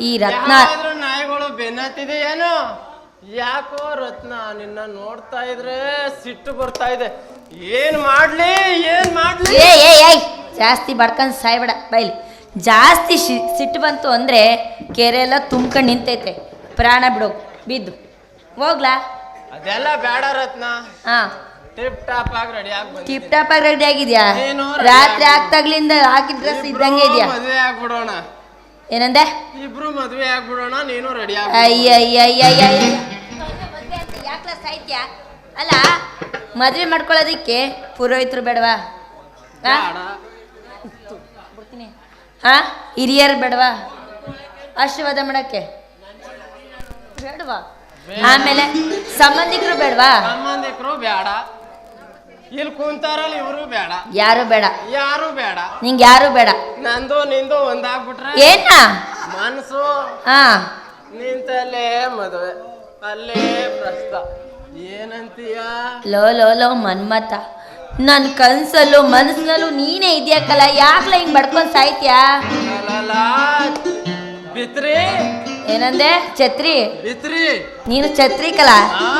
ಈ ರತ್ನ ನಾಯಿಗಳು ಬೆನ್ನತ್ತಿದೆ ಏನು? ಯಾಕೋ ರತ್ನ ನಿನ್ನ ನೋಡ್ತಾ ಇದ್ರೆ ಸಿಟ್ಟು ಬರ್ತಾ ಇದೆ. ಏನ್ ಮಾಡ್ಲಿ? ಏನ್ ಮಾಡ್ಲಿ? ಏ ಏ ಏಯ್ ಜಾಸ್ತಿ ಬಡ್ಕಂಡ್ ಸಾಯ್ಬೇಡ ಬೈಲಿ. ಜಾಸ್ತಿ ಸಿಟ್ಟು ಬಂತು ಅಂದ್ರೆ ಕೆರೆ ಎಲ್ಲ ತುಂಬ್ಕೊಂಡು ನಿಂತೈತೆ. ಪ್ರಾಣ ಬಿಡು ಬಿದ್ದು. ಹೋಗ್ಲಾ? ಅದೆಲ್ಲ ಬೇಡ ರತ್ನ. ಹಾಂ. ಟಿಪ್ ಟಾಪ್ ಆಗಿ ರೆಡಿ ಆಗಿ. ಟಿಪ್ ಟಾಪ್ ಆಗಿ ರೆಡಿ ಆಗಿದ್ಯಾ? ready ರಾತ್ರಿ ಆಗಿ- ಆಗ್ತಾಗ್ಲಿಂದ ಹಾಕಿದ ಡ್ರೆಸ್ ಇಬ್ರು ಇದ್ದಂಗೆ ಇದೆಯಾ? ಮದ್ವೆ ಆಗ್ಬಿಡೋಣ. ಏನಂದೆ? ಇಬ್ರು ಮದ್ವೆ ಆಗ್ಬಿಡೋಣ ನೀನು ರೆಡಿ. ಯಾಕ್ಲ ಸಾಹಿತ್ಯ ಅಲ್ಲ ಮದ್ವೆ ಮಾಡ್ಕೊಳ್ಳೋದಿಕ್ಕೆ ಪುರೋಹಿತರು ಬೇಡವಾ? ಆ? ಹಾ? ಹಿರಿಯರು ಬೇಡವಾ? ಆಶೀರ್ವಾದ ಮಾಡಕ್ಕೆ? ಬೇಡವಾ? ಆಮೇಲೆ ಸಂಬಂಧಿಕರು ಬೇಡವಾ? ಸಂಬಂಧಿಕರು ಬೇಡ. ಇಲ್ಲಿ ಕುಂತಾರಲ್ಲ ಇವರು ಬೇಡ. ಯಾರು ಬೇಡ? ಯಾರು ಬೇಡ. ನಿಂಗೆ ಯಾರು ಬೇಡ? ನಂದು ನಿಂದು ಒಂದಾಗ್ಬಿಟ್ರೆ ಏನ? ಮನಸ್ಸು ಹಾ ನಿಂತಲ್ಲೇ ಮದುವೆ. ಅಲ್ಲೇ ಪ್ರಸ್ತ ಏನಂತೀಯ? ಲೋ ಲೋ ಲೋ ಮನ್ಮತ ನನ್ನ ಕನ್ಸಲ್ಲೂ ಮನಸ್ಸಿನಲ್ಲೂ ನೀನೇ ಇದೆಯಾಕಲ್ಲ? ಯಾಕಲ ಹಿಂಗ್ ಬಡ್ಕೊಂಡ್ ಸಾಯ್ತ್ಯಾ? ಬಿತ್ರಿ. ಏನಂದೆ? ಛತ್ರಿ. ಬಿತ್ರಿ. ನೀನು ಛತ್ರಿ ಕಲ ಆ?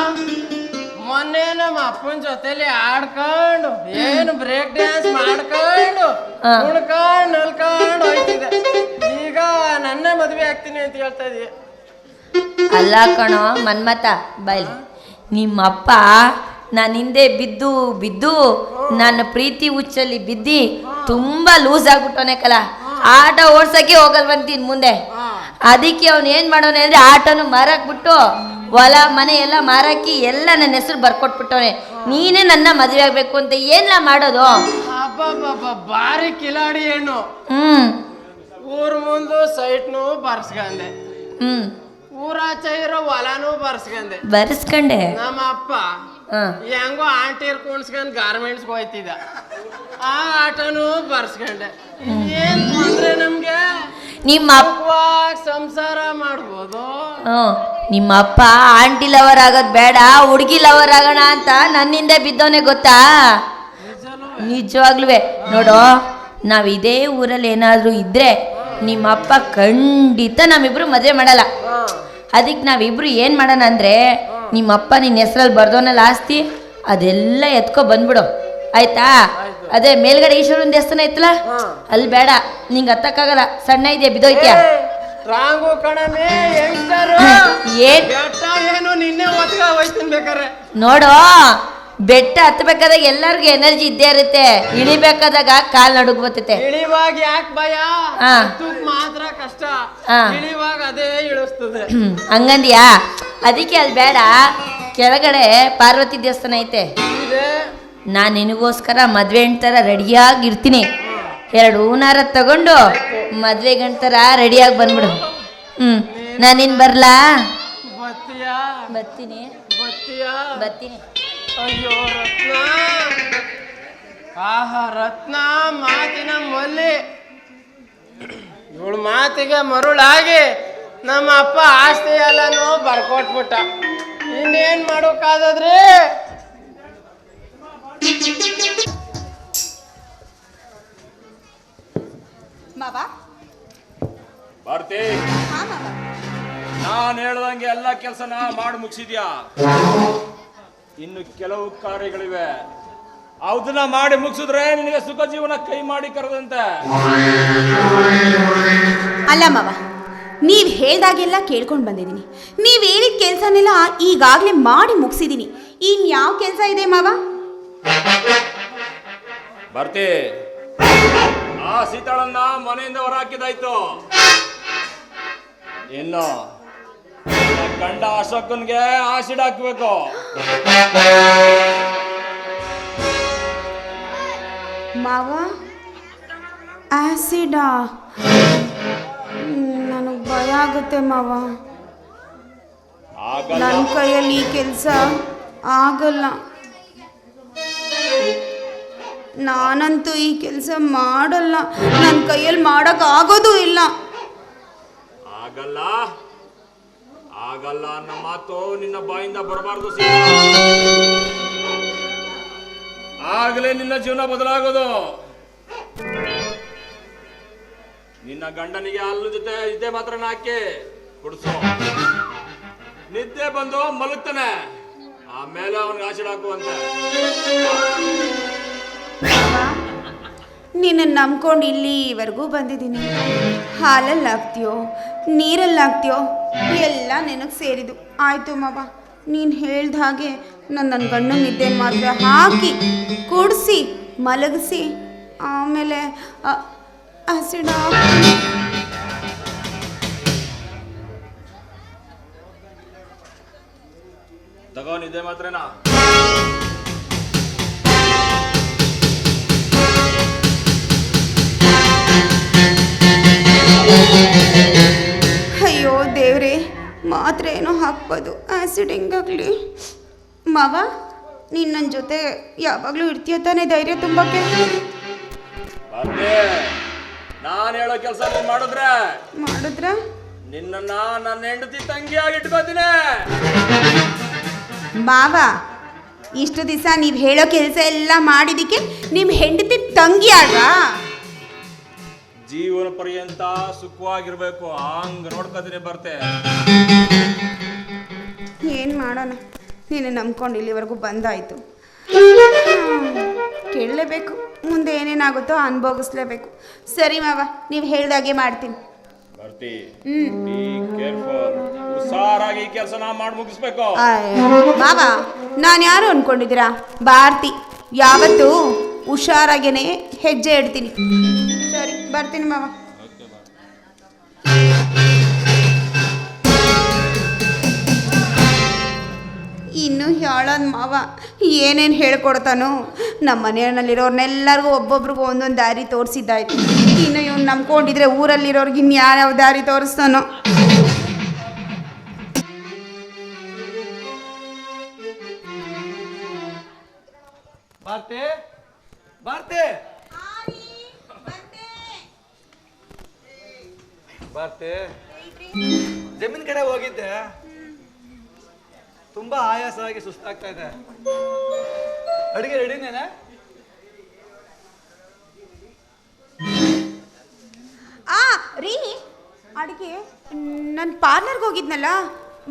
ಮೊನ್ನೆ ನಮ್ಮ ಅಪ್ಪನ ಜೊತೆಲಿ ಆಡ್ಕೊಂಡು ಏನು ಬ್ರೇಕ್ ಡ್ಯಾನ್ಸ್ ಮಾಡ್ಕೊಂಡು ಹಾ. ಕುಣ್ಕೊಂಡು ನಲ್ಕೊಂಡು ಹೋಯ್ತಿದೆ ಈಗ ನನ್ನೇ ಮದುವೆ ಆಗ್ತೀನಿ ಅಂತ ಹೇಳ್ತಾ ಇದೀಯ. ಅಲ್ಲ ಕಣೋ ಮನ್ಮತ ಬೈಲಿ. ನಿಮ್ಮಪ್ಪ ನಾನು ಹಿಂದೆ ಬಿದ್ದು ಬಿದ್ದು ನನ್ನ ಪ್ರೀತಿ ಹುಚ್ಚಲ್ಲಿ ಬಿದ್ದಿ ತುಂಬಾ ಲೂಸ್ ಆಗ್ಬಿಟ್ಟವನೆ ಕಲ. ಆಟ ಓಡ್ಸಕ್ಕೆ ಹೋಗಲ್ವಂತೀನಿ ಮುಂದೆ. ಅದಕ್ಕೆ ಅವನು ಏನು ಮಾಡೋನೆ ಅಂದ್ರೆ ಆಟನು ಮಾರಾಕ್ಬಿಟ್ಟು ಹೊಲ ಮನೆ ಎಲ್ಲ ಮಾರಾಕಿ ಎಲ್ಲ ನನ್ನ ಹೆಸರು ಬರ್ಕೊಟ್ಬಿಟ್ಟವನೆ. ನೀನೇ ನನ್ನ ಮದುವೆ ಆಗ್ಬೇಕು ಅಂತ ಏನ್ಲ ಮಾಡೋದು? ಬಾರಿ ಕಿಲಾಡಿ ಹೆಣ್ಣು. ಹ್ಮ್. ಊರ್ ಮುಂದು ಸೈಟ್ನು ಬರ್ಸ್ಕಂದೆ. ಹ್ಮ್. ಊರಾಚೆ ಇರೋ ಹೊಲನೂ ಬರ್ಸ್ಕಂದೆ. ಬರ್ಸ್ಕಂಡೆ. ನಮ್ಮ ಅಪ್ಪ ಹೆಂಗೋ ಆಂಟಿ ಕುಣ್ಸ್ಕೊಂಡ್ ಗಾರ್ಮೆಂಟ್ಸ್ ಹೋಯ್ತಿದ್ದ. ಆ ಆಟನೂ ಬರ್ಸ್ಕೊಂಡೆ. ಏನ್ ಅಂದ್ರೆ ನಮ್ಗೆ? ನಿಮ್ಮ ಅಪ್ಪ ಸಂಸಾರ ಮಾಡ್ಬೋದು. ನಿಮ್ಮ ಅಪ್ಪ ಆಂಟಿ ಲವರ್ ಆಗೋದ್ ಬೇಡ ಹುಡುಗಿ ಲವರ್ ಆಗೋಣ ಅಂತ ನನ್ನಿಂದ ಬಿದ್ದವನೇ ಗೊತ್ತಾ? ನಿಜವಾಗ್ಲೂ ನೋಡು ನಾವ್ ಇದೇ ಊರಲ್ಲಿ ಏನಾದ್ರೂ ಇದ್ರೆ ನಿಮ್ಮ ಅಪ್ಪ ಖಂಡಿತ ನಾವಿಬ್ರು ಮದ್ವೆ ಮಾಡಲ್ಲ. ಅದಕ್ಕೆ ನಾವಿಬ್ರು ಏನು ಮಾಡೋಣ ಅಂದರೆ ನಿಮ್ಮ ಅಪ್ಪ ನಿನ್ನ ಹೆಸ್ರಲ್ಲಿ ಬರ್ದೋನಲ್ಲಿ ಆಸ್ತಿ ಅದೆಲ್ಲ ಎತ್ಕೊ ಬಂದ್ಬಿಡು. ಆಯ್ತಾ? ಅದೇ ಮೇಲ್ಗಡೆ ಈಶ್ವರನ ದೇವಸ್ಥಾನ ಐತಲ್ಲ? ಅಲ್ಲಿ ಬೇಡ ನಿಂಗೆ ಹತ್ತಕ್ಕಾಗಲ್ಲ. ಸಣ್ಣ ಇದೆಯಾ ಬಿದ್ದೋಯ್ತ್ಯಾ? ರಾಂಗು ಕಣಮೆ ಯಂಗ್ಸ್ಟರ್ ಏನ್? ಏನು ನಿನ್ನೆ ಒತ್ಕ ಹೋಯ್ತೀನಿ ಬೇಕಾರೆ ನೋಡು ಬೆಟ್ಟ ಹತ್ತಬೇಕಾದಾಗ ಎಲ್ಲರಿಗೂ ಎನರ್ಜಿ ಇದ್ದೇ ಇರುತ್ತೆ. ಇಳಿಬೇಕಾದಾಗ ಕಾಲ್ ನಡುಗ್ ಬರ್ತೈತೆ. ಇಳಿವಾಗ ಯಾಕೆ ಭಯ? ಹಾ. ಹತ್ತಕ್ ಮಾತ್ರ ಕಷ್ಟ. ಹಾ. ಇಳಿವಾಗ ಅದೇ ಇಳಿಸ್ತದೆ. ಹಂಗಂದ್ಯಾ? ಅದಕ್ಕೆ ಅಲ್ಲಿ ಬೇಡ. ಕೆಳಗಡೆ ಪಾರ್ವತಿ ದೇವಸ್ಥಾನ ಐತೆ. ಇದೆ. ನಾನು ನಿನಗೋಸ್ಕರ ಮದ್ವೆ ಥರ ರೆಡಿಯಾಗಿ ಇರ್ತೀನಿ. ಎರಡು ಹೂನಾರ ತಗೊಂಡು ಮದ್ವೆ ಥರ ರೆಡಿಯಾಗಿ ಬಂದ್ಬಿಡು. ಹ್ಞೂ ನಾನಿನ್ ಬರ್ಲಾ? ಬತ್ತೀಯ? ಬರ್ತೀನಿ. ಬತ್ತೀಯ? ಬರ್ತೀನಿ. ಅಯ್ಯೋ ರತ್ನ. ಆಹಾ ರತ್ನ ಮಾತಿನ ಮೊಲ್ಲಿ. ಇವಳು ಮಾತಿಗೆ ಮರುಳಾಗಿ ನಮ್ಮ ಅಪ್ಪ ಆಸ್ತಿ ಎಲ್ಲನೂ ಬರ್ಕೊಟ್ಬಿಟ್ಟ. ಇನ್ನೇನ್ ಮಾಡೋಕಾದ್ರಿ ಮಾವ? ಭಾರತಿ ಹಾ ಮಾವ. ನಾನು ಹೇಳ್ದಂಗೆ ಎಲ್ಲ ಕೆಲಸನ ಮಾಡಿ ಮುಗಿಸಿದ್ಯಾ? ಇನ್ನು ಕೆಲವು ಕಾರ್ಯಗಳಿವೆ. ಅದನ್ನ ಮಾಡಿ ಮುಗಿಸಿದ್ರೆ ನಿನಗೆ ಸುಖ ಜೀವನ ಕೈ ಮಾಡಿ ಕರೆದಂತೆ. ಅಲ್ಲ ಮಾವ ನೀವು ಹೇಳ್ದಾಗೆಲ್ಲ ಕೇಳ್ಕೊಂಡು ಬಂದಿದ್ದೀನಿ. ನೀವು ಹೇಳಿದ ಕೆಲಸನೆಲ್ಲ ಈಗಾಗಲೇ ಮಾಡಿ ಮುಗಿಸಿದ್ದೀನಿ ಇನ್ಯಾವ ಕೆಲಸ ಇದೆ ಮಾವ? ಬರ್ತಿ. ಆ ಸೀತಾಳನ್ನ ಮನೆಯಿಂದ ಹೊರ ಹಾಕಿದಾಯ್ತು ಇನ್ನು ಗಂಡ ಅಶೋಕನ್ಗೆ ಆಸಿಡ್ ಹಾಕ್ಬೇಕು. ಮಾವ ಆ್ಯಸಿಡಾ ನನಗೆ ಭಯ ಆಗುತ್ತೆ ಮಾವ. ಆಗಲ್ಲ. ನನ್ನ ಕೈಯಲ್ಲಿ ಈ ಕೆಲಸ ಆಗಲ್ಲ. ನಾನಂತೂ ಈ ಕೆಲಸ ಮಾಡಲ್ಲ. ನನ್ನ ಕೈಯಲ್ಲಿ ಮಾಡಕ್ ಆಗೋದು ಇಲ್ಲ. ಆಗಲ್ಲ. ಆಗಲ್ಲ ಅನ್ನ ಮಾತು ನಿನ್ನ ಬಾಯಿಂದ ಬರಬಾರ್ದು ಆಗಲೇ ನಿನ್ನ ಜೀವನ ಬದಲಾಗೋದು. ನಿನ್ನ ಗಂಡನಿಗೆ ಅಲ್ಲ ಜೊತೆ ಇದೇ ಮಾತ್ರ ಹಾಕಿ ಕುಡಿಸು. ನಿದ್ದೆ ಬಂದು ಮಲಗ್ತಾನೆ. ಆಮೇಲೆ ಅವನಿಗೆ ಆಶೀರ್ವಾದ ಹಾಕುವಂತೆ. ನಿನ್ನ ನಂಬ್ಕೊಂಡು ಇಲ್ಲಿವರೆಗೂ ಬಂದಿದ್ದೀನಿ. ಹಾಲಲ್ಲಿ ಹಾಕ್ತೀಯೋ ಎಲ್ಲ ನಿನಗೆ ಸೇರಿದು ಆಯಿತು ಮಾವ, ನೀನು ಹೇಳ್ದ ಹಾಗೆ ನಾನು ನನ್ನ ಗಂಡು ನಿದ್ದೆ ಮಾತ್ರ ಹಾಕಿ ಕುಡಿಸಿ, ಮಲಗಿಸಿ, ಆಮೇಲೆ ಹಸಿಡ. ನಿದ್ದೆ ಮಾತ್ರನಾ? ಅಯ್ಯೋ ದೇವ್ರೆ ಮಾತ್ರ ಏನೋ ಹಾಕ್ಬೋದು. ಆ್ಯಸಿಡ್ ಹೆಂಗಾಗಲಿ? ಮಾವ ನೀನು ನನ್ನ ಜೊತೆ ಯಾವಾಗಲೂ ಇರ್ತೀಯ ತಾನೇ ಧೈರ್ಯ ತುಂಬಕ್ಕೆ? ನಾನು ಹೇಳೋ ಕೆಲಸ ನೀನು ಮಾಡಿದ್ರೆ? ಮಾಡಿದ್ರ? ನಿನ್ನನ್ನ ನನ್ನ ಹೆಂಡತಿ ತಂಗಿಯಾಗಿ ಇಟ್ಕೋತೀನಿ ಮಾವ ಇಷ್ಟು ದಿವಸ ನೀವು ಹೇಳೋ ಕೆಲಸ ಎಲ್ಲ ಮಾಡಿದ್ದಕ್ಕೆ ನಿಮ್ಮ ಹೆಂಡತಿ ತಂಗಿ ಆಗ ಜೀವನ ಪರ್ಯಂತ ಸುಖವಾಗಿರ್ಬೇಕು. ಹಂಗ ನೋಡ್ಕೋತೀನಿ ಬರ್ತೆ. ಏನು ಮಾಡೋಣ? ನೀನು ನಂಬ್ಕೊಂಡು ಇಲ್ಲಿವರೆಗೂ ಬಂದಾಯಿತು. ಕೇಳಲೇಬೇಕು. ಮುಂದೆ ಏನೇನಾಗುತ್ತೋ ಅನುಭವಿಸ್ಲೇಬೇಕು. ಸರಿ ಮಾವ ನೀವು ಹೇಳ್ದಾಗೆ ಮಾಡ್ತೀನಿ. ಬರ್ತಿ. ಹುಷಾರಾಗಿ ಕೆಲಸ ಮಾಡಿ ಮುಗಿಸ್ಬೇಕು. ಮಾವ ನಾನು ಯಾರು ಅನ್ಕೊಂಡಿದ್ದೀರಾ? ಭಾರತಿ ಯಾವತ್ತು ಹುಷಾರಾಗೇನೆ ಹೆಜ್ಜೆ ಇಡ್ತೀನಿ. ಬರ್ತೀನಿ ಮಾವ. ಇನ್ನು ಹೇಳೋದು ಮಾವ, ಏನೇನು ಹೇಳ್ಕೊಡ್ತಾನೋ ನಮ್ಮ ಮನೆಯಲ್ಲಿರೋರ್ನೆಲ್ಲರಿಗೂ ಒಬ್ಬೊಬ್ರಿಗೂ ಒಂದೊಂದು ದಾರಿ ತೋರಿಸಿದ್ದಾಯ್ತು. ಇನ್ನು ಇವ್ನು ನಂಬ್ಕೊಂಡಿದ್ರೆ ಊರಲ್ಲಿರೋರ್ಗೆ ಇನ್ನು ಯಾವ್ಯಾವ ದಾರಿ ತೋರಿಸ್ತಾನೋ. ಬರ್ತೇ ಭಾರತಿ. ಭಾರತಿ ಜಮೀನ್ ಕಡೆ ಹೋಗಿದ್ದೆ. ತುಂಬಾ ಆಯಾಸವಾಗಿ ಸುಸ್ತಾಗ್ತಾ ಇದೆ. ಅಡಿಗೆ ರೆಡಿನೇನೆ ಆ ರೀ ಅಡುಗೆ ನಾನು ಪಾರ್ಲರ್ಗೆ ಹೋಗಿದ್ನಲ್ಲ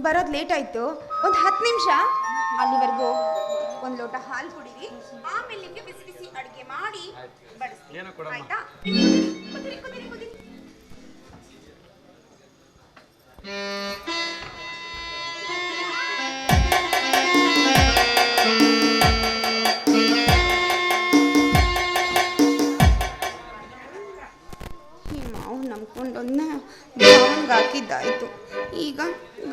ಬರೋದು ಲೇಟ್ ಆಯ್ತು. ಒಂದು ಹತ್ತು ನಿಮಿಷ. ಅಲ್ಲಿವರೆಗೂ ಒಂದು ಲೋಟ ಹಾಲು ಕುಡೀರಿ. ಆಮೇಲೆ ನಿಮಗೆ ಬಿಸಿ ಬಿಸಿ ಅಡಿಗೆ ಮಾಡಿ ಬಡಿಸ್ತೀನಿ. ಆಯ್ತಾ? ಮಾವನ್ಗೆ ಹಾಕಿದ್ದಾಯ್ತು ಈಗ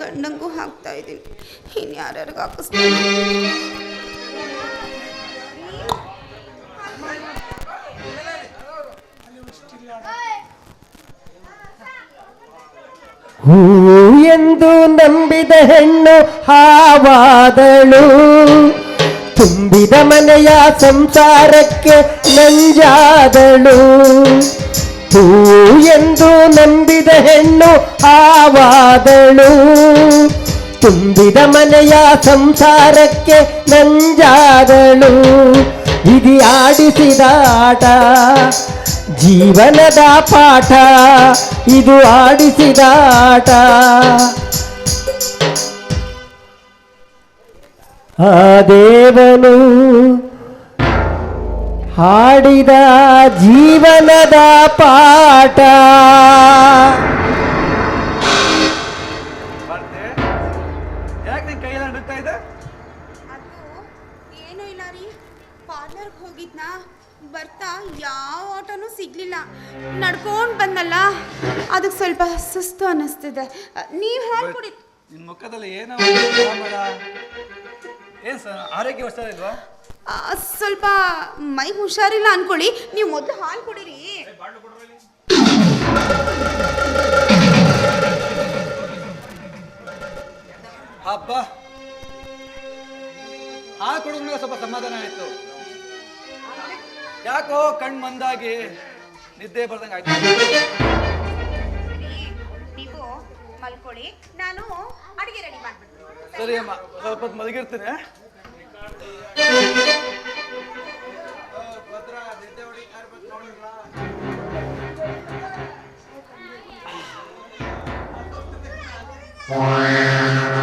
ಗಂಡಂಗೂ ಹಾಕ್ತಾ ಇದ್ದೀನಿ ಇನ್ನು ಯಾರ್ಯಾರಿಗೆ ಹಾಕಿಸ್ತೀನಿ ಹೂ ಎಂದು ನಂಬಿದ ಹೆಣ್ಣು ಹಾವಾದಳು. ತುಂಬಿದ ಮನೆಯ ಸಂಸಾರಕ್ಕೆ ನಂಜಾದಳು. ಹೂ ಎಂದು ನಂಬಿದ ಹೆಣ್ಣು ಹಾವಾದಳು. ತುಂಬಿದ ಮನೆಯ ಸಂಸಾರಕ್ಕೆ ನಂಜಾದಳು. ಇದಿ ಆಡಿಸಿದ ಆಟ ಜೀವನದ ಪಾಠ ಇದು ಆಡಿಸಿದ ಆಟ. ಆ ದೇವನು ಹಾಡಿದ ಜೀವನದ ಪಾಠ. ನಡ್ಕೊಂಡು ಬಂದಲ್ಲ ಅದಕ್ಕೆ ಸ್ವಲ್ಪ ಸುಸ್ತು ಅನ್ನಿಸ್ತಿದೆ. ನೀವು ಹಾಲು ಕುಡಿ ನಿನ್ ಮುಖದಲ್ಲಿ ಏನೋ ಏನು ಸರ್ ಆರೋಗ್ಯ ಹುಷಾರಿಲ್ವಾ ಆ, ಸ್ವಲ್ಪ ಮೈ ಹುಷಾರಿಲ್ಲ ಅನ್ಕೊಳ್ಳಿ. ನೀವು ಮೊದಲು ಹಾಲು ಕುಡೀರಿ. ಹಬ್ಬ. ಹಾಲು ಕೊಡೋದ್ಮೇಲೆ ಸ್ವಲ್ಪ ಸಮಾಧಾನ ಆಯ್ತು. ಯಾಕೋ ಕಣ್ ಮಂದಾಗಿ ನಿದ್ದೆ ಬರ್ದಂಗೆ ಆಯ್ತು. ನೀವು ಮಲ್ಕೊಳ್ಳಿ. ನಾನು ಅಡುಗೆ ರೆಡಿ ಮಾಡ್ಬಿಡ್ತೀನಿ. ಸರಿ ಅಮ್ಮ ಸ್ವಲ್ಪ ಹೊತ್ತು ಮಲಗಿರ್ತೀನಿ. Wow.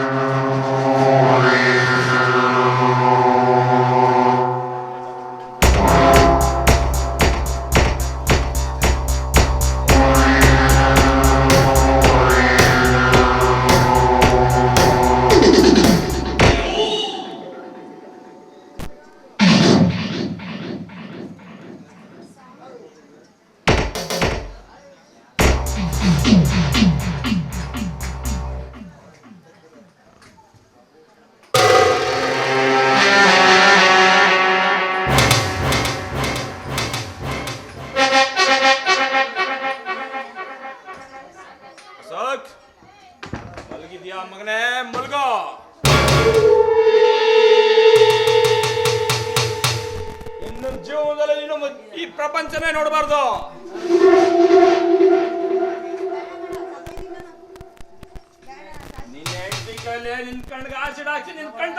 ಕೈಲಿ ನಿನ್ ಕಣ್ಗೆ ಆಸಿಡ್ ಹಾಕಿ ನಿನ್ ಕಣ್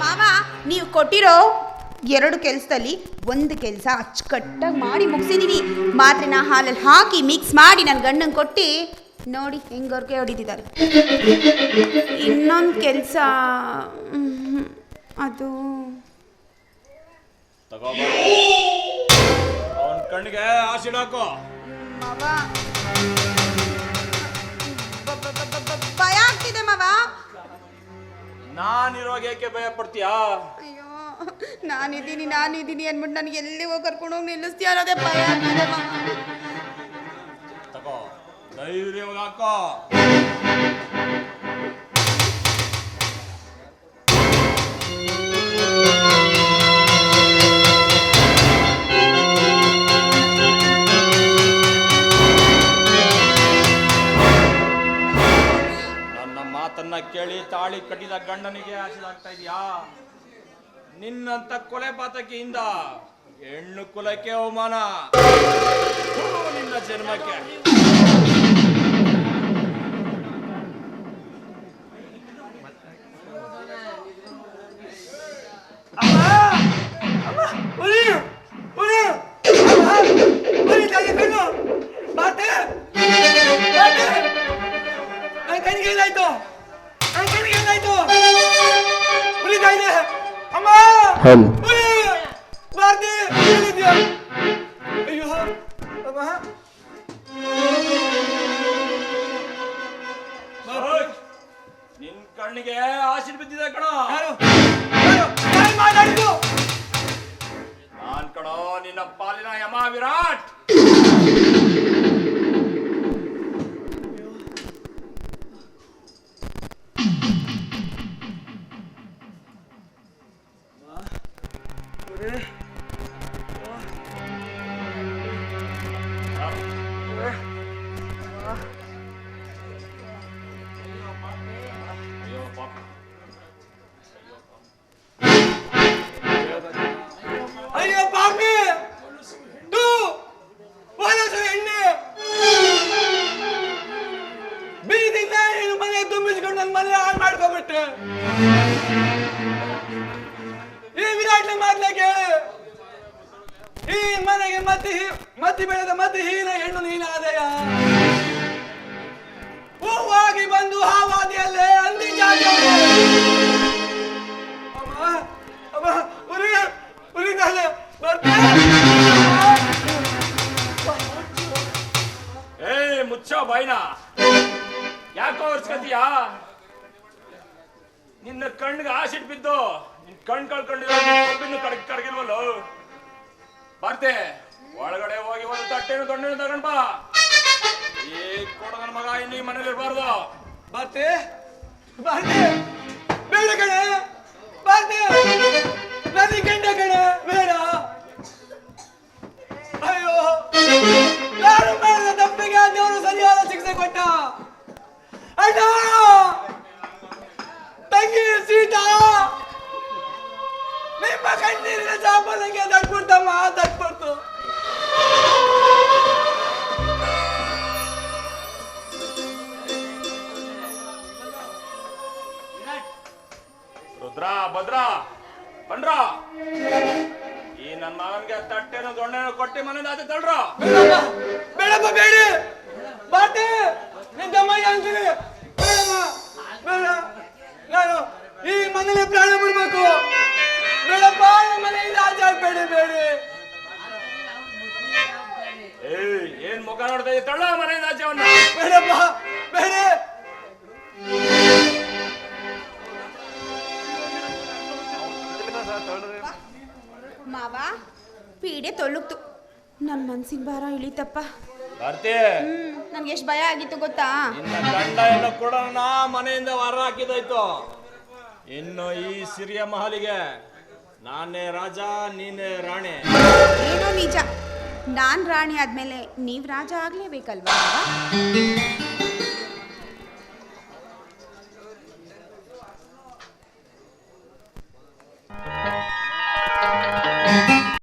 ಮಾವ, ನೀವು ಕೊಟ್ಟಿರೋ ಎರಡು ಕೆಲಸದಲ್ಲಿ ಒಂದು ಕೆಲಸ ಅಚ್ಚುಕಟ್ಟಾಗಿ ಮಾಡಿ ಮುಗಿಸಿದೀನಿ. ಮಾತ್ರೆನ ಹಾಲಲ್ಲಿ ಹಾಕಿ ಮಿಕ್ಸ್ ಮಾಡಿ ನನ್ನ ಗಂಡನ ಕೊಟ್ಟು ನೋಡಿ ಹೆಂಗವ್ರಿಗೆ ಹೊಡಿತಿದ್ದಾರೆ. ಇನ್ನೊಂದು ಕೆಲಸ ಅದು ತಗೋ ಅವನ ಕಣ್ಣಿಗೆ ಆ ಹಾಕೋ. ಮಾವ. ಭಯ ಆಗ್ತಿದೆ ಮಾವ. ನಾನಿರೋಗ ಏಕೆ ಭಯ ಪಡ್ತೀಯಾ? ಅಯ್ಯೋ ನಾನಿದ್ದೀನಿ ನಾನಿದ್ದೀನಿ ಅಂದ್ಬಿಟ್ಟು ನನಗೆ ಎಲ್ಲಿ ಹೋಗಿ ಕರ್ಕೊಂಡು ಹೋಗಿ ನಿಲ್ಲಿಸ್ತೀಯ ಅನ್ನೋದೇ ಭಯ ಆಗ್ತಿದೆ ಮಾವ. ತಗೋ ಧೈರ್ಯವಾಗಿ ಹಾಕೋ. ತಾಳಿ ಕಟ್ಟಿದ ಗಂಡನಿಗೆ ಆಶೀರ್ವಾಗ್ತಾ ಇದೆಯಾ? ನಿನ್ನಂತ ಕೊಲೆ ಪಾತಕಿಯಿಂದ ಹೆಣ್ಣು ಕುಲಕ್ಕೆ ಅವಮಾನ. ನಿನ್ನ ಜನ್ಮಕ್ಕೆ. ಹಲ್ ಕಣ್ ಕಳ್ಕೊಂಡಿರೋ ಕಬ್ಬಿನ ಕಡಗ್ ಕಡಗಿಲ್ವಲ್ಲ ಬರ್ತೆ ಒಳಗಡೆ ಹೋಗಿ ಒಂದು ತಟ್ಟೆನು ದೊಣ್ಣೆನು ತಗೊಂಡ್ ಬಾ. ಏ ಕೊಡ ನನ್ನ ಮಗ ಈ ಮನೇಲಿ ಇರಬಾರ್ದು ಬರ್ತೆ ಬರ್ತೆ ಬೇಡ ಕಣ ಬರ್ತೆ ನದಿ ಗಂಡ ಕಣೆ ನನ್ನ ಮಗನ್ಗೆ ತಟ್ಟೆನ ದೊಣ್ಣೆನ ಕೊಟ್ಟಿ ಮನೆಯಿಂದ ಆಚೆ ತಳ್ರ. ಬೇಡಪ್ಪ ಬೇಡಿ. ಬಾಟಿ ಅಂತೀನಿ. ಬೇಡಮ್ಮ ಬೇಡ. ನಾನು ಈ ಮನೇಲಿ ಪ್ರಾಣ ಬಿಡ್ಬೇಕು. ಬೇಡಪ್ಪ ಮನೆಯಿಂದ ಆಚೆ ಆಗ್ಬೇಡಿ ಬೇಡಿ. ಏಯ್ ಏನ್ ಮುಖ ನೋಡ್ತಾ? ತಳ್ಳ ಮನೆಯಿಂದ ಆಚೆ ಅವನ್ನ. ಬೇಡಪ್ಪ ಬೇಡಿ. ಮಾವ ಪೀಡೆ ತೊಳಗ್ತು ನನ್ನ ಮನ್ಸಿನ ಭಾರ ಇಳಿತಪ್ಪ. ಬರ್ತಿ ಹ್ಮ್ ನನ್ಗೆ ಎಷ್ಟು ಭಯ ಆಗಿತ್ತು ಗೊತ್ತಾ? ನಿನ್ನ ಗಂಡ ಎಲ್ಲ ಕೂಡ ಮನೆಯಿಂದ ಹೊರ ಹಾಕಿದಾಯ್ತು ಇನ್ನು ಈ ಸಿರಿಯ ಮಹಲಿಗೆ ನಾನೇ ರಾಜ ನೀನೇ ರಾಣಿ. ಏನೋ ನಿಜ ನಾನ್ ರಾಣಿ ಆದ್ಮೇಲೆ ನೀವ್ ರಾಜ ಆಗ್ಲೇಬೇಕಲ್ವಾ ಮಾವ?